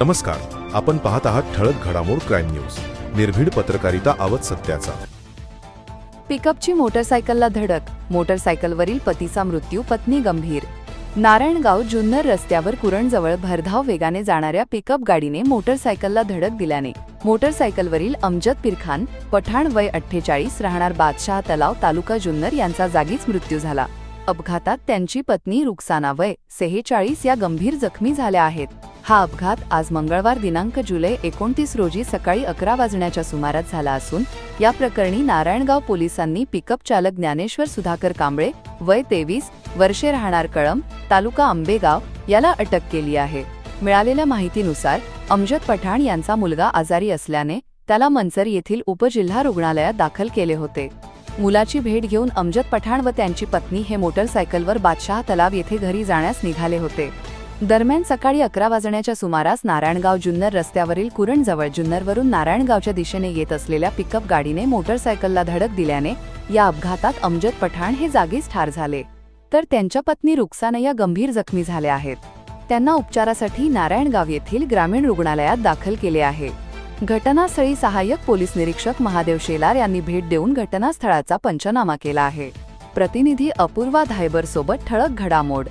नमस्कार. आपण पाहत आहात ठळक घडामोड क्राईम न्यूज. निर्भीड पत्रकारिता आवत सत्याचा. पिकअपची मोटरसायकलला धडक. मोटरसायकलवरील पतीचा मृत्यू पत्नी गंभीर. नारायणगाव जुन्नर रस्त्यावर कुरणजवळ भरधाव वेगाने जाणाऱ्या पिकअप गाडीने मोटरसायकलला धडक दिल्याने मोटरसायकलवरील अमजद पिरखान पठाण वय अठ्ठेचाळीस राहणार बादशाह तलाव तालुका जुन्नर यांचा जागीच मृत्यू झाला. अपघातात त्यांची पत्नी रुक्साना वय सेहेचाळीस या गंभीर जखमी झाल्या आहेत. हा अपघात आज मंगळवार दिनांक जुलै एकोणतीस रोजी सकाळी अकरा वाजण्याच्या सुमारास झाला असून या प्रकरणी नारायणगाव पोलिसांनी पिकअप चालक ज्ञानेश्वर सुधाकर कांबळे वय तेवीस वर्षे राहणार कळम तालुका आंबेगाव याला अटक केली आहे. मिळालेल्या माहितीनुसार अमजद पठाण यांचा मुलगा आजारी असल्याने त्याला मनसर येथील उपजिल्हा रुग्णालयात दाखल केले होते. मुलाची भेट घेऊन अमजद पठाण व त्यांची पत्नी हे मोटरसायकलवर बादशाह तलाव येथे घरी जाण्यास निघाले होते. दरम्यान सकाळी अकरा वाजण्याच्या सुमारास नारायणगाव जुन्नर रस्त्यावरील कुरणजवळ जुन्नरवरून नारायणगावच्या दिशेने येत असलेल्या पिकअप गाडीने मोटरसायकलला धडक दिल्याने या अपघातात अमजद पठाण हे जागीच ठार झाले. तर त्यांच्या पत्नी रुक्सानया गंभीर जखमी झाल्या आहेत. त्यांना उपचारासाठी नारायणगाव येथील ग्रामीण रुग्णालयात दाखल केले आहे. घटनास्थळी सहाय्यक पोलीस निरीक्षक महादेव शेलार यांनी भेट देऊन घटनास्थळाचा पंचनामा केला आहे. प्रतिनिधी अपूर्वा धायबर सोबत ठळक घडामोड